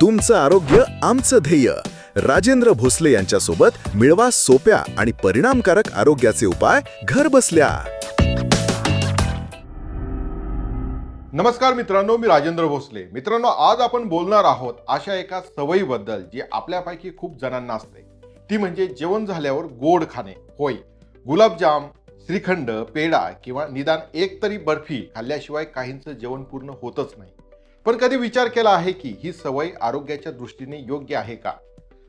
तुमचं आरोग्य आमचं ध्येय. राजेंद्र भोसले यांच्यासोबत मिळवा सोप्या आणि परिणामकारक आरोग्याचे उपाय घर बसल्या. नमस्कार मित्रांनो मी राजेंद्र भोसले. मित्रांनो आज आपण बोलणार आहोत अशा एका सवयीबद्दल जी आपल्यापैकी खूप जणांना असते. ती म्हणजे जेवण झाल्यावर गोड खाणे. होय. गुलाबजाम श्रीखंड पेढा किंवा निदान एक तरी बर्फी खाल्ल्याशिवाय काहींचं जेवण पूर्ण होतच नाही. पण कधी विचार केला आहे की ही सवय आरोग्याच्या दृष्टीने योग्य आहे का?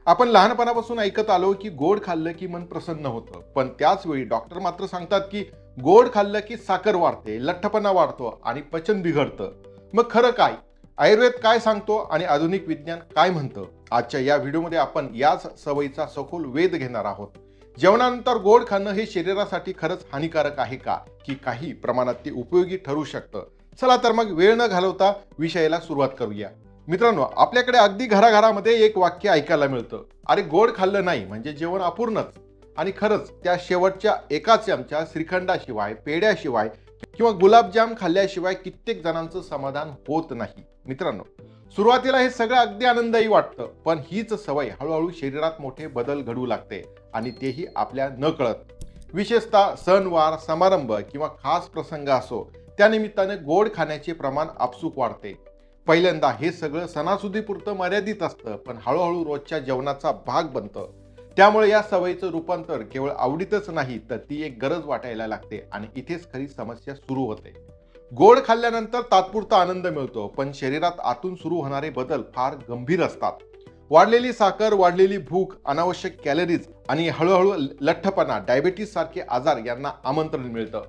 आपण लहानपणापासून ऐकत आलो की गोड खाल्लं की मन प्रसन्न होतं. पण त्याच वेळी डॉक्टर मात्र सांगतात की गोड खाल्लं की साखर वाढते लठ्ठपणा वाढतो आणि पचन बिघडतं. मग खरं काय? आयुर्वेद काय सांगतो आणि आधुनिक विज्ञान काय म्हणतं? आजच्या या व्हिडिओमध्ये आपण याच सवयीचा सखोल वेध घेणार आहोत. जेवणानंतर गोड खाणं हे शरीरासाठी खरंच हानिकारक आहे का? की काही प्रमाणात ते उपयोगी ठरू शकतं? चला तर मग वेळ न घालवता विषयाला सुरुवात करूया. मित्रांनो आपल्याकडे अगदी घराघरामध्ये एक वाक्य ऐकायला मिळतं. अरे गोड खाल्लं नाही म्हणजे जेवण अपूर्णच. आणि खरंच त्या शेवटच्या एका चमच्या श्रीखंडाशिवाय पेढ्याशिवाय किंवा गुलाबजाम खाल्ल्याशिवाय कित्येक जणांचं समाधान होत नाही. मित्रांनो सुरुवातीला हे सगळं अगदी आनंदही वाटतं पण हीच सवय हळूहळू शरीरात मोठे बदल घडू लागते आणि तेही आपल्या न कळत. विशेषतः सणवार समारंभ किंवा खास प्रसंग असो त्यानिमित्ताने गोड खाण्याचे प्रमाण आपसूक वाढते. पहिल्यांदा हे सगळं सणासुदीपुरतं मर्यादित असतं पण हळूहळू रोजच्या जेवणाचा भाग बनतं. त्यामुळे या सवयीचं रूपांतर केवळ आवडीतच नाही तर ती एक गरज वाटायला लागते आणि इथेच खरी समस्या सुरू होते. गोड खाल्ल्यानंतर तात्पुरता आनंद मिळतो पण शरीरात आतून सुरू होणारे बदल फार गंभीर असतात. वाढलेली साखर वाढलेली भूक अनावश्यक कॅलरीज आणि हळूहळू लठ्ठपणा डायबेटीस सारखे आजार यांना आमंत्रण मिळतं.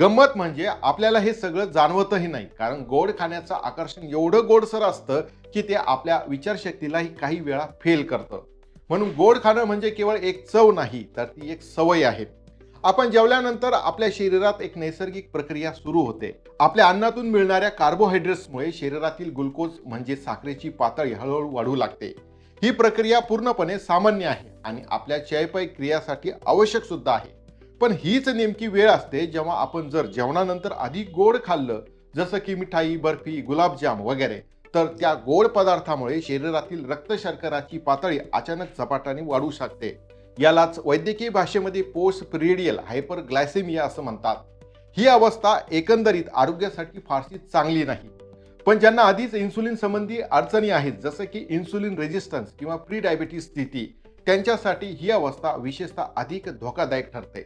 गंमत म्हणजे आपल्याला हे सगळं जाणवतही नाही कारण गोड खाण्याचं आकर्षण एवढं गोडसर असतं की ते आपल्या विचारशक्तीलाही काही वेळा फेल करतं. म्हणून गोड खाणं म्हणजे केवळ एक चव नाही तर ती एक सवय आहे. आपण जेवल्यानंतर आपल्या शरीरात एक नैसर्गिक प्रक्रिया सुरू होते. आपल्या अन्नातून मिळणाऱ्या कार्बोहायड्रेट्समुळे शरीरातील ग्लुकोज म्हणजे साखरेची पातळी हळूहळू वाढू लागते. ही प्रक्रिया पूर्णपणे सामान्य आहे आणि आपल्या चयापय क्रियासाठी आवश्यक सुद्धा आहे. पण हीच नेमकी वेळ असते जेव्हा आपण जर जेवणानंतर अधिक गोड खाल्लं जसं की मिठाई बर्फी गुलाबजाम वगैरे तर त्या गोड पदार्थामुळे शरीरातील रक्त शर्कराची पातळी अचानक झपाट्याने वाढू शकते. यालाच वैद्यकीय भाषेमध्ये पोस्ट पिरियडियल हायपरग्लायसेमिया असं म्हणतात. ही अवस्था एकंदरीत आरोग्यासाठी फारशी चांगली नाही. पण ज्यांना आधीच इन्सुलिन संबंधी अडचणी आहेत जसं की इन्सुलिन रेजिस्टन्स किंवा प्री डायबिटीस स्थिती त्यांच्यासाठी ही अवस्था विशेषतः अधिक धोकादायक ठरते.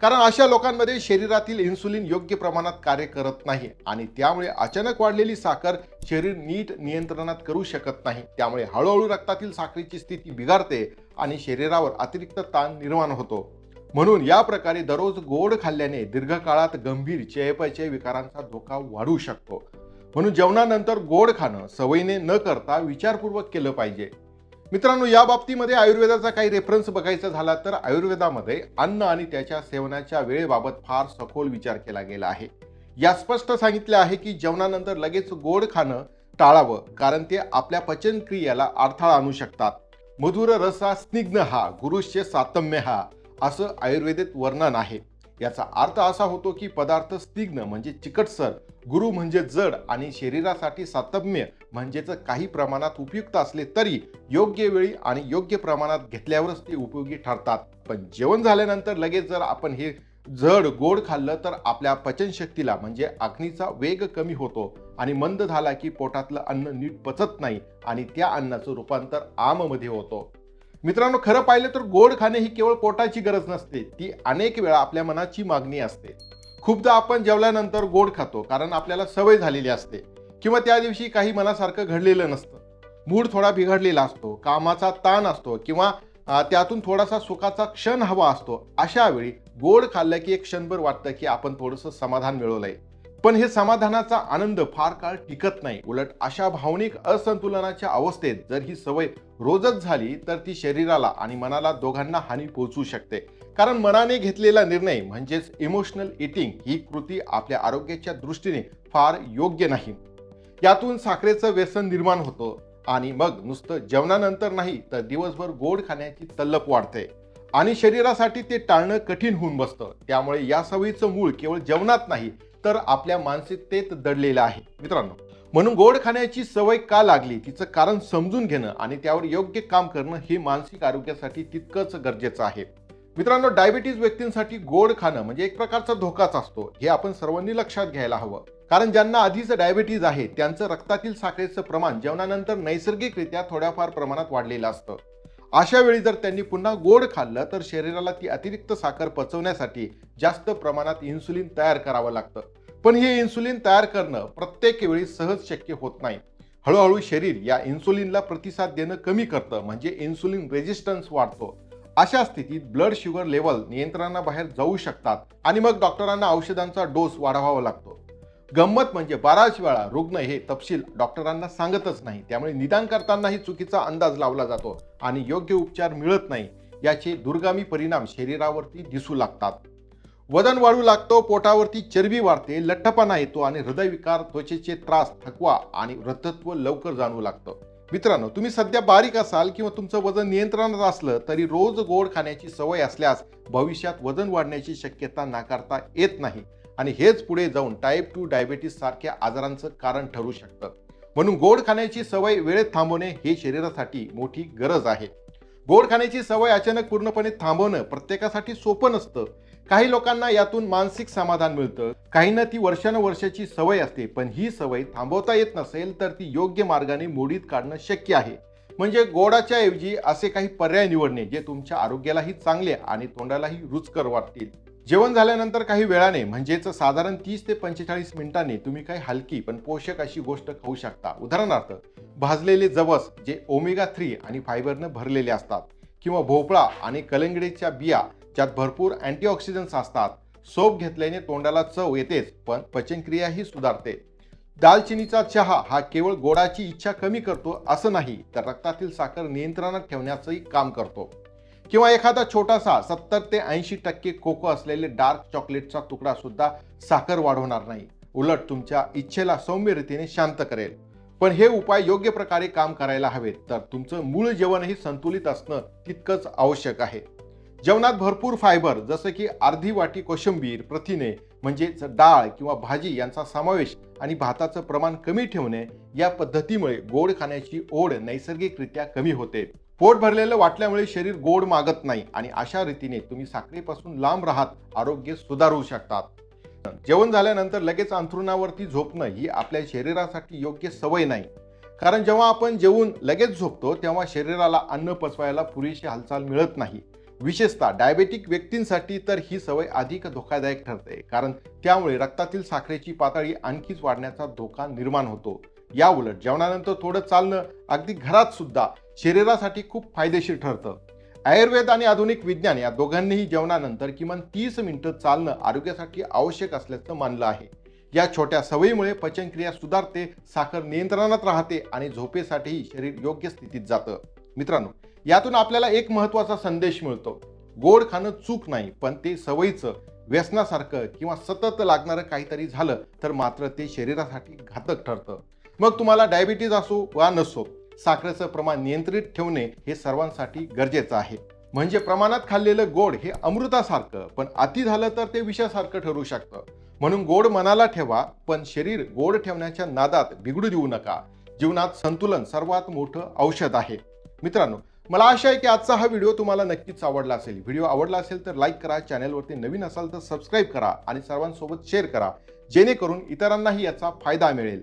कारण अशा लोकांमध्ये शरीरातील इन्सुलिन योग्य प्रमाणात कार्य करत नाही आणि त्यामुळे अचानक वाढलेली साखर शरीर नीट नियंत्रणात करू शकत नाही. त्यामुळे हळूहळू रक्तातील साखरेची स्थिती बिघडते आणि शरीरावर अतिरिक्त ताण निर्माण होतो. म्हणून या प्रकारे दररोज गोड खाल्ल्याने दीर्घकाळात गंभीर चयापचय विकारांचा धोका वाढू शकतो. म्हणून जेवणानंतर गोड खाणं सवयीने न करता विचारपूर्वक केलं पाहिजे. मित्रांनो या बाबतीमध्ये आयुर्वेदाचा काही रेफरन्स बघायचा झाला तर आयुर्वेदामध्ये अन्न आणि त्याच्या सेवनाच्या वेळेबाबत फार सखोल विचार केला गेला आहे. या स्पष्ट सांगितले आहे की जेवणानंतर लगेच गोड खाणं टाळावं कारण ते आपल्या पचनक्रियेला अडथळा आणू शकतात. मधुर रसा स्निग्ध हा गुरुश्चे सातम्य हा असं आयुर्वेदित वर्णन आहे. याचा अर्थ असा होतो की पदार्थ स्तिग्न म्हणजे चिकटसर गुरु म्हणजे जड आणि शरीरासाठी सातम्य म्हणजेच काही प्रमाणात उपयुक्त असले तरी योग्य वेळी आणि योग्य प्रमाणात घेतल्यावरच ते उपयोगी ठरतात. पण जेवण झाल्यानंतर लगेच जर आपण हे जड गोड खाल्लं तर आपल्या पचनशक्तीला म्हणजे अग्नीचा वेग कमी होतो आणि मंद झाला की पोटातलं अन्न नीट पचत नाही आणि त्या अन्नाचं रूपांतर आममध्ये होतो. मित्रांनो खरं पाहिलं तर गोड खाणे ही केवळ पोटाची गरज नसते ती अनेक वेळा आपल्या मनाची मागणी असते. खूपदा आपण जेवल्यानंतर गोड खातो कारण आपल्याला सवय झालेली असते किंवा त्या दिवशी काही मनासारखं घडलेलं नसतं. मूड थोडा बिघडलेला असतो कामाचा ताण असतो किंवा त्यातून थोडासा सुखाचा क्षण हवा असतो अशा वेळी गोड खाल्लं की एक क्षणभर वाटतं की आपण थोडंसं समाधान मिळवलंय. पण हे समाधानाचा आनंद फार काळ टिकत नाही. उलट अशा भावनिक असंतुलनाच्या अवस्थेत जर ही सवय रोजच झाली तर ती शरीराला आणि मनाला दोघांना हानी पोहोचू शकते. कारण मनाने घेतलेला निर्णय म्हणजेच इमोशनल इटिंग ही कृती आपल्या आरोग्याच्या दृष्टीने फार योग्य नाही. यातून साखरेचं व्यसन निर्माण होतं आणि मग नुसतं जेवणानंतर नाही तर दिवसभर गोड खाण्याची तल्लक वाढते. आणि शरीरासाठी ते टाळणं कठीण होऊन बसतं. त्यामुळे या सवयीचं मूळ केवळ जेवणात नाही तर आपल्या मानसिकतेत दडलेलं आहे. मित्रांनो म्हणून गोड खाण्याची सवय का लागली? तिचं कारण समजून घेणं आणि त्यावर योग्य काम करणं हे मानसिक आरोग्यासाठी तितकंच गरजेचं आहे. मित्रांनो डायबिटीज व्यक्तींसाठी गोड खाणं म्हणजे एक प्रकारचा धोकाच असतो. हे आपण सर्वांनी लक्षात घ्यायला हवं. कारण ज्यांना आधीच डायबिटीज आहे त्यांचं रक्तातील साखरेचं प्रमाण जेवणानंतर नैसर्गिकरित्या थोड्याफार प्रमाणात वाढलेलं असतं. अशा वेळी जर त्यांनी पुन्हा गोड खाल्लं तर शरीराला ती अतिरिक्त साखर पचवण्यासाठी जास्त प्रमाणात इन्सुलिन तयार करावं लागतं. पण हे इन्सुलिन तयार करणं प्रत्येक वेळी सहज शक्य होत नाही. हळूहळू शरीर या इन्सुलिनला प्रतिसाद देणं कमी करतं म्हणजे इन्सुलिन रेजिस्टन्स वाढतो. अशा स्थितीत ब्लड शुगर लेवल नियंत्रणाबाहेर जाऊ शकतात आणि मग डॉक्टरांना औषधांचा डोस वाढवावा लागतो. गंमत म्हणजे बराच वेळा रुग्ण हे तपशील डॉक्टरांना सांगतच नाही. त्यामुळे निदान करतानाही चुकीचा अंदाज लावला जातो आणि योग्य उपचार मिळत नाही याचे दुर्गामी परिणाम शरीरावरती दिसू लागतात. वजन वाढू लागतो पोटावरती चरबी वाढते लठ्ठपणा येतो आणि हृदयविकार त्वचेचे त्रास थकवा आणि वृद्धत्व लवकर जाणवू लागतं. मित्रांनो तुम्ही सध्या बारीक असाल किंवा तुमचं वजन नियंत्रणात असलं तरी रोज गोड खाण्याची सवय असल्यास भविष्यात वजन वाढण्याची शक्यता नाकारता येत नाही. आणि हेच पुढे जाऊन टाईप टू डायबेटीस सारख्या आजारांचं कारण ठरू शकतं. म्हणून गोड खाण्याची सवय वेळेत थांबवणे हे शरीरासाठी मोठी गरज आहे. गोड खाण्याची सवय अचानक पूर्णपणे थांबवणं प्रत्येकासाठी सोपं नसतं. काही लोकांना यातून मानसिक समाधान मिळतं. काहींना ती वर्षानुवर्षाची सवय असते पण ही सवय थांबवता येत नसेल तर ती योग्य मार्गाने मोडीत काढणं शक्य आहे. म्हणजे गोडाच्या ऐवजी असे काही पर्याय निवडणे जे तुमच्या आरोग्यालाही चांगले आणि तोंडालाही रुचकर वाटतील. जेवण झाल्यानंतर काही वेळाने म्हणजेच साधारण तीस ते पंचेचाळीस मिनिटांनी तुम्ही काही हलकी पण पोषक अशी गोष्ट खाऊ शकता. उदाहरणार्थ भाजलेले जवस जे ओमेगा थ्री आणि फायबरनं भरलेले असतात किंवा भोपळा आणि कलंगडीच्या बिया ज्यात भरपूर अँटीऑक्सिडंट्स असतात सोप घेतल्याने तोंडाला चव येतेच पण पचनक्रियाही सुधारते. दालचिनीचा चहा हा केवळ गोडाची इच्छा कमी करतो असं नाही तर रक्तातील साखर नियंत्रणात ठेवण्याचंही काम करतो. किंवा एखादा छोटासा सत्तर ते ऐंशी टक्के कोको असलेले डार्क चॉकलेटचा तुकडा सुद्धा साखर वाढवणार नाही. उलट तुमच्या इच्छेला सौम्य रीतीने शांत करेल. पण हे उपाय योग्य प्रकारे काम करायला हवेत तर तुमचं मूळ जेवणही संतुलित असणं तितकंच आवश्यक आहे. जेवणात भरपूर फायबर जसं की अर्धी वाटी कोशिंबीर प्रथिने म्हणजेच डाळ किंवा भाजी यांचा समावेश आणि भाताचं प्रमाण कमी ठेवणे या पद्धतीमुळे गोड खाण्याची ओढ नैसर्गिकरित्या कमी होते. पोट भरलेलं वाटल्यामुळे शरीर गोड मागत नाही आणि अशा रीतीने तुम्ही साखरेपासून लांब राहत आरोग्य सुधारू शकतात. जेवण झाल्यानंतर लगेच अंथरुणावरती झोपणं ही आपल्या शरीरासाठी योग्य सवय नाही. कारण जेव्हा आपण जेवून लगेच झोपतो तेव्हा शरीराला अन्न पचवायला पुरेशी हालचाल मिळत नाही. विशेषतः डायबेटिक व्यक्तींसाठी तर ही सवय अधिक धोकादायक ठरते. कारण त्यामुळे रक्तातील साखरेची पातळी आणखीच वाढण्याचा धोका निर्माण होतो. या उलट जेवणानंतर थोडं चालणं अगदी घरात सुद्धा शरीरासाठी खूप फायदेशीर ठरतं. आयुर्वेद आणि आधुनिक विज्ञान या दोघांनीही जेवणानंतर किमान तीस मिनिटं चालणं आरोग्यासाठी आवश्यक असल्याचं मानलं आहे. या छोट्या सवयीमुळे पचनक्रिया सुधारते साखर नियंत्रणात राहते आणि झोपेसाठीही शरीर योग्य स्थितीत जातं. मित्रांनो यातून आपल्याला एक महत्त्वाचा संदेश मिळतो. गोड खाणं चूक नाही पण ते सवयीचं व्यसनासारखं किंवा सतत लागणारं काहीतरी झालं तर मात्र ते शरीरासाठी घातक ठरतं. मग तुम्हाला डायबिटीज असो वा नसो साखरेचं प्रमाण नियंत्रित ठेवणे हे सर्वांसाठी गरजेचं आहे. म्हणजे प्रमाणात खाल्लेलं गोड हे अमृतासारखं पण अति झालं तर ते विषासारखं ठरू शकतं. म्हणून गोड मनाला ठेवा पण शरीर गोड ठेवण्याच्या नादात बिघडू देऊ नका. जीवनात संतुलन सर्वात मोठं औषध आहे. मित्रांनो मला आशा आहे की आजचा हा व्हिडिओ तुम्हाला नक्कीच आवडला असेल. व्हिडिओ आवडला असेल तर लाईक करा चॅनलवरती नवीन असाल तर सबस्क्राईब करा आणि सर्वांसोबत शेअर करा. जेणेकरून इतरांनाही याचा फायदा मिळेल.